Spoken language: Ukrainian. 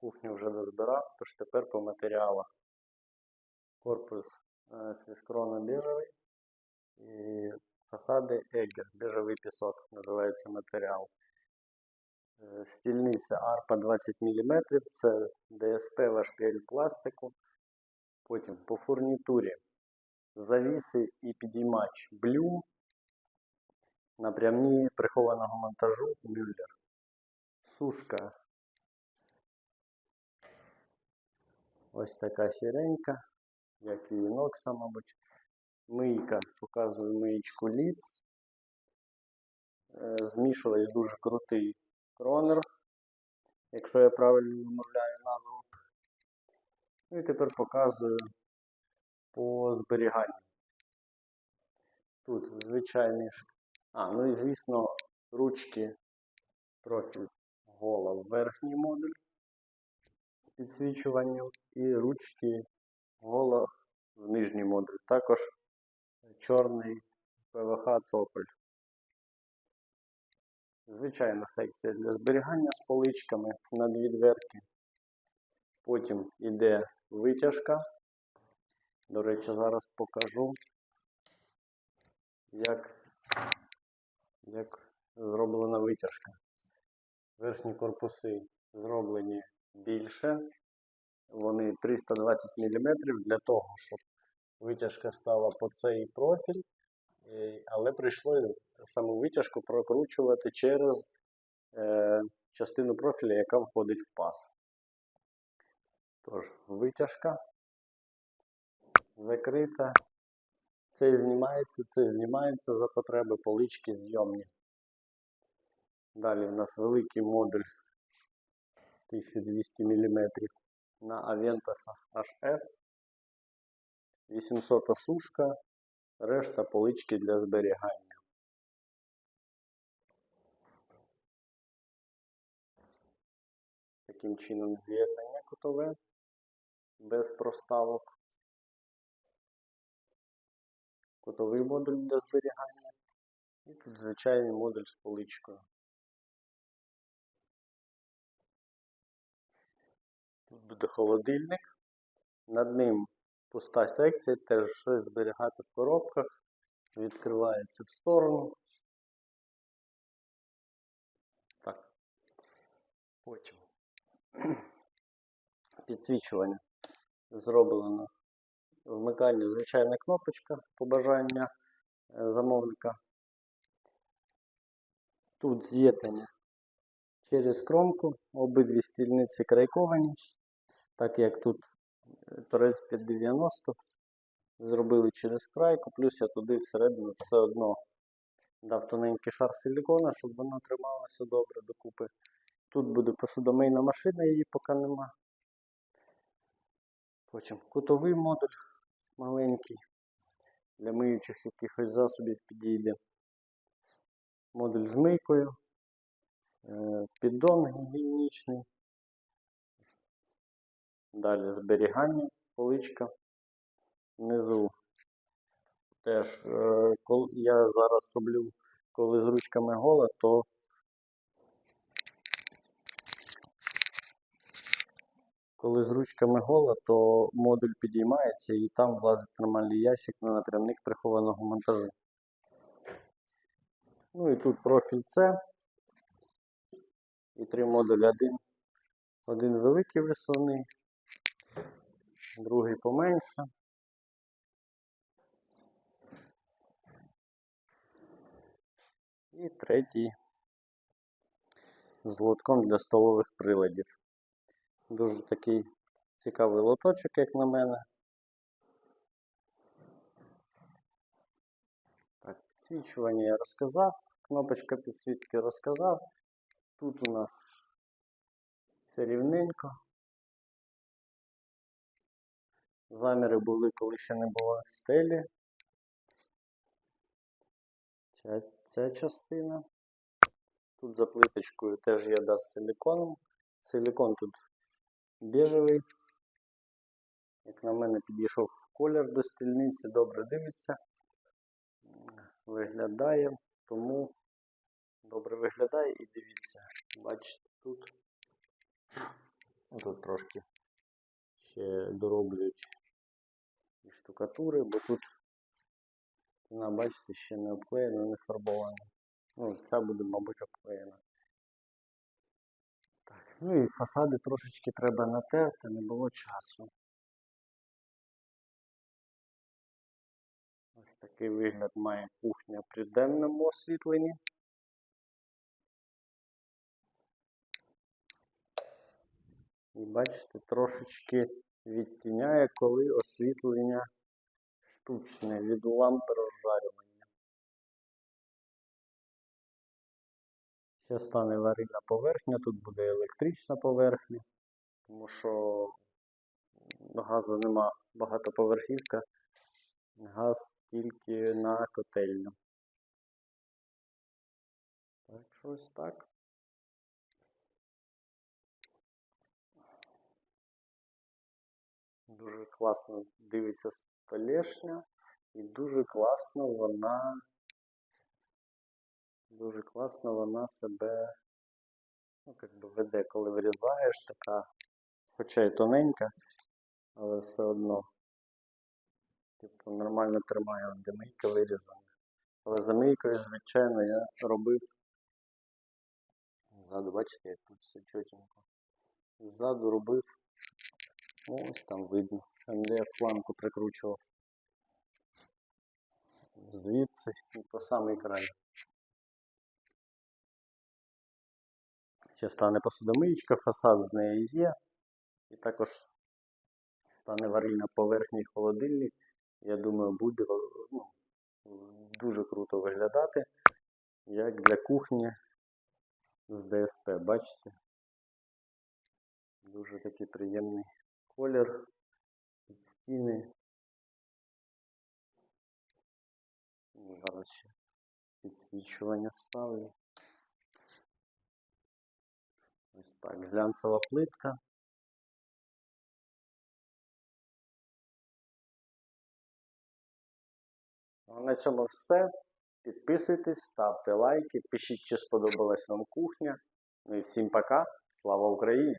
Кухню вже дозбирав, тож тепер по матеріалах. Корпус е, слізкрона біжевий і фасади Егер, біжевий пісок називається матеріал. Е, Стільниця арпа 20 мм, це ДСП важкель пластику. Потім по фурнітурі завіси і підіймач Блюм. Напрямні прихованого монтажу Мюллер. Сушка. Ось така сіренька, як і інокса, мабуть. Мийка, показую миєчку Ліц. Е, Змішувач дуже крутий кронер, якщо я правильно вимовляю назву. Ну і тепер показую по зберіганню. Тут звичайний А, ну і звісно, ручки, профіль гола верхній модуль з підсвічуванням і ручки гола в нижній модуль. Також чорний ПВХ цоколь. Звичайна секція для зберігання з поличками на дві дверки. Потім йде витяжка. До речі, зараз покажу, як, як зроблена витяжка. Верхні корпуси зроблені більше. Вони 320 мм для того, щоб витяжка стала по цей профіль. Е, Але прийшлося саму витяжку прокручувати через е, частину профіля, яка входить в паз. Тож, витяжка закрита. Це знімається, це знімається за потреби полички зйомні. Далі у нас великий модуль 1200 мм на Aventus HF. 800 сушка, решта полички для зберігання. Таким чином з'єднання кутове без проставок. Кутовий модуль для зберігання. І тут звичайний модуль з поличкою. Буде холодильник. Над ним пуста секція, теж щось зберігати в коробках. Відкривається в сторону. Так. Потім. Підсвічування зроблено. Вмикання звичайна кнопочка по бажання е, замовника. Тут з'єднання через кромку, обидві стільниці крайковані, так як тут торець під 90 зробили через крайку, плюс я туди всередину все одно дав тоненький шар силікона, щоб воно трималося добре докупи. Тут буде посудомийна машина, її поки нема. Потім кутовий модуль маленький для миючих якихось засобів підійде. Модуль з мийкою, е, піддон гігієнічний. Далі зберігання, поличка. Внизу теж, е, коли я зараз роблю, коли з ручками гола, то коли з ручками гола, то модуль підіймається і там влазить нормальний ящик на напрямник прихованого монтажу. Ну і тут профіль С. І три модулі. Один, один великий висувний, другий поменше. І третій з лотком для столових приладів. Дуже такий цікавий лоточок, як на мене. Так, підсвічування я розказав, кнопочка підсвітки розказав. Тут у нас все рівненько. Заміри були, коли ще не було стелі. Ця, ця частина. Тут за плиточкою теж є дав з силіконом. Силікон тут біжевий. Як на мене, підійшов колір до стільниці, добре дивиться. Виглядає, тому добре виглядає і дивіться. Бачите, тут Тут трошки ще дороблюють і штукатури, бо тут стіна, бачите, ще не обклеєна, не фарбована. Ну, ця буде, мабуть, обклеєна. Так, ну і фасади трошечки треба натерти, не було часу. Ось такий вигляд має кухня при денному освітленні. І бачите, трошечки відтіняє, коли освітлення штучне від лампи розжарювання. Ще стане варильна поверхня, тут буде електрична поверхня, тому що газу нема багатоповерхівка, газ тільки на котельню. Так, що ось так. Дуже класно дивиться столешня і дуже класно вона дуже класно вона себе ну, как би веде, коли вирізаєш така, хоча й тоненька, але все одно типу, нормально тримає от де вирізана. Але за мийкою, звичайно, я робив ззаду, бачите, як тут все чотенько. Ззаду робив Ну, ось там видно, де я фланку прикручував. Звідси і по самий край. Ще стане посудомиєчка, фасад з неї є. І також стане варильна поверхня і холодильник. Я думаю, буде ну, дуже круто виглядати, як для кухні з ДСП. Бачите? Дуже такий приємний колір під стіни. Зараз ще підсвічування ставлю. Ось так, глянцева плитка. Ну, на цьому все. Підписуйтесь, ставте лайки, пишіть, чи сподобалась вам кухня. Ну і всім пока. Слава Україні!